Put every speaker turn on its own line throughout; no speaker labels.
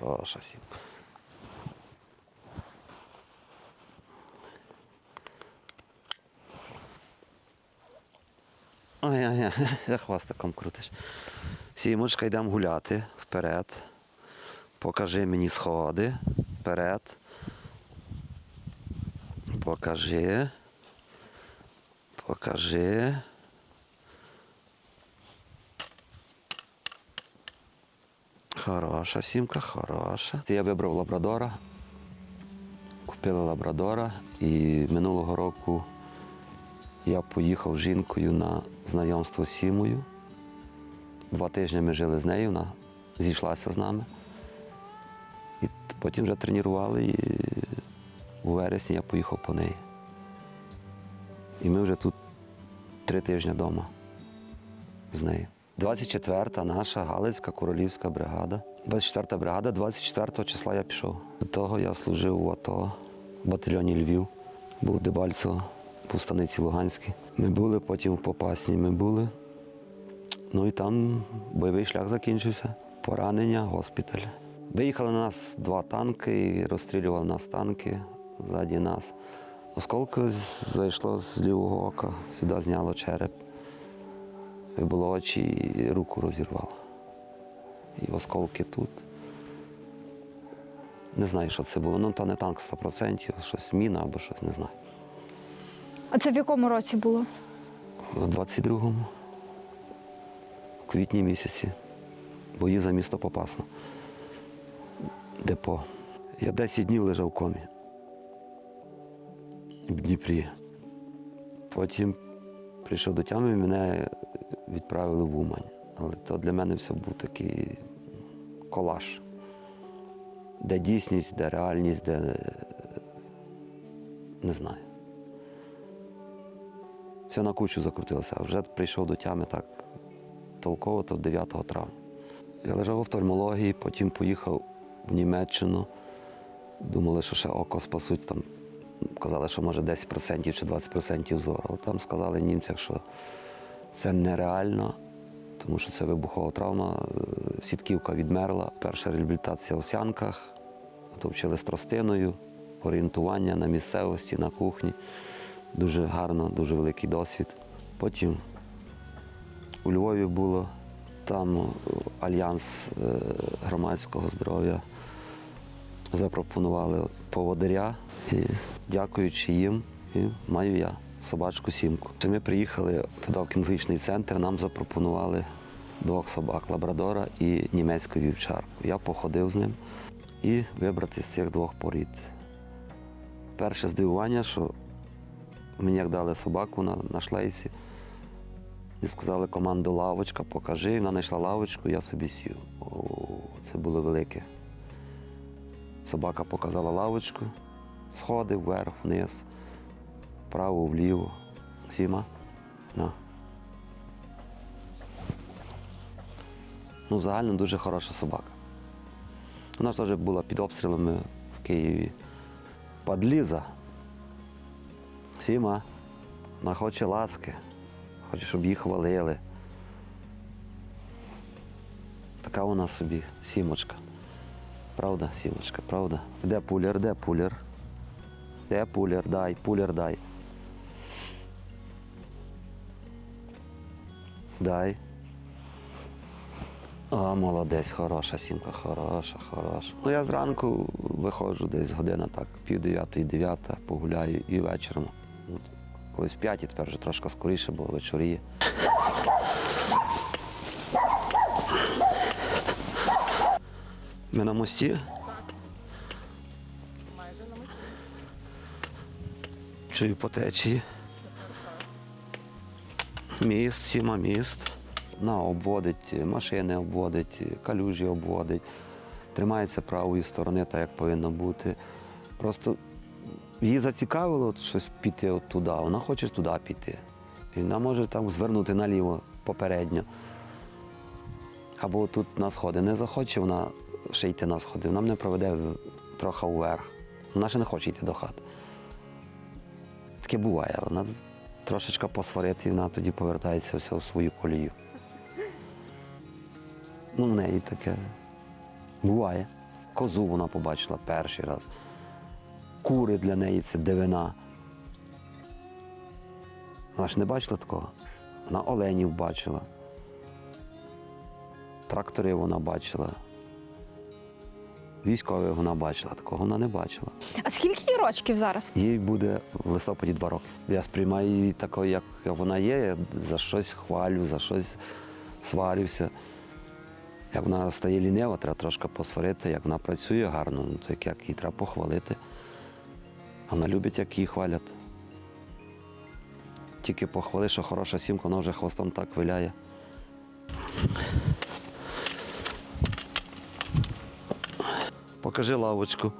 Хороша сімка. Ай-яй-яй, я хвостиком крутиш. Сімочка, йдемо гуляти вперед. Покажи мені сходи. Вперед. Покажи. Покажи. Хороша сімка, хороша. Я вибрав лабрадора. Купили лабрадора і минулого року я поїхав з жінкою на знайомство з сімою. Два тижні ми жили з нею, вона зійшлася з нами. І потім вже тренували і у вересні я поїхав по неї. І ми вже тут три тижні вдома з нею. 24-та наша Галицька королівська бригада. 24-та бригада, 24 числа я пішов. До того я служив в АТО, в батальйоні Львів, був в Дебальцево, був станиці Луганській. Ми були, потім в Попасні ми були. Ну і там бойовий шлях закінчився. Поранення, госпіталь. Виїхали на нас два танки і розстрілювали нас танки ззаді нас. Осколки зайшло з лівого ока, сюди зняло череп. Вибуло очі і руку розірвало. І осколки тут. Не знаю, що це було. Ну, то не танк 100%, щось міна або щось, не знаю.
А це в якому році було?
У 22-му, в квітні місяці, бої за місто Попасно. Депо. Я 10 днів лежав в комі в Дніпрі. Потім прийшов до тями мене відправили в Умань. Але то для мене все був такий колаж. Де дійсність, де реальність, де не знаю все на кучу закрутилося, а вже прийшов до тями так толково, то 9 травня. Я лежав в офтальмології, потім поїхав в Німеччину. Думали, що ще око спасуть. Там казали, що може 10% чи 20% зору. Але там сказали німцям, що це нереально, тому що це вибухова травма, е, сітківка відмерла. Перша реабілітація в Сянках, то вчили з тростиною, орієнтування на місцевості, на кухні. Дуже гарно, дуже великий досвід. Потім у Львові було там е, альянс е, громадського здоров'я. Запропонували поводиря і дякуючи їм, і маю я собачку сімку. Ми приїхали туди в кінологічний центр, нам запропонували двох собак лабрадора і німецьку вівчарку. Я походив з ним і вибрати з цих двох порід. Перше здивування, що Мені як дали собаку на, на шлейсі. І сказали команду лавочка, покажи. Вона знайшла лавочку, я собі сів. О, це було велике. Собака показала лавочку, сходи вверх, вниз, вправо, вліво. Сіма. На. Ну, загально дуже хороша собака. Вона теж була під обстрілами в Києві. Падліза. Сіма, вона хоче ласки, хоче, щоб її хвалили. Така вона собі сімочка. Правда, сімочка, правда? Де пулер, де пулер? Де пулер? Дай, пулер дай. Дай. О, молодець, хороша сімка, хороша, хороша. Ну я зранку виходжу десь година так, пів дев'ятої, дев'ята, погуляю і вечором. Колись в п'ятій, тепер вже трошки скоріше, бо вечоріє. Ми на мості. Чую по течії. Міст, сіма міст. На, обводить, машини обводить, калюжі обводить. Тримається правої сторони, так як повинно бути. Просто її зацікавило щось піти туди, вона хоче туди піти. І вона може там звернути наліво попередньо. Або тут на сходи. Не захоче вона ще йти на сходи, вона мене проведе трохи вверх. Вона ще не хоче йти до хати. Таке буває, але вона трошечки посварити, і вона тоді повертається все в свою колію. Ну, в неї таке буває. Козу вона побачила перший раз. Кури для неї це дивина. Вона ж не бачила такого. Вона оленів бачила. Трактори вона бачила. Військових вона бачила, такого вона не бачила.
А скільки їй рочків зараз?
Їй буде в листопаді два роки. Я сприймаю її такою, як вона є, я за щось хвалю, за щось сварюся. Як вона стає лінива, треба трошки посварити, як вона працює гарно, ну, то як, як її треба похвалити. Вона любить, як її хвалять. Тільки похвали, що хороша сімка, вона вже хвостом так виляє. Покажи лавочку.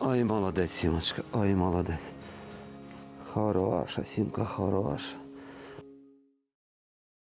Ой, молодець, сімочка, ой, молодець. Хороша, сімка, хороша.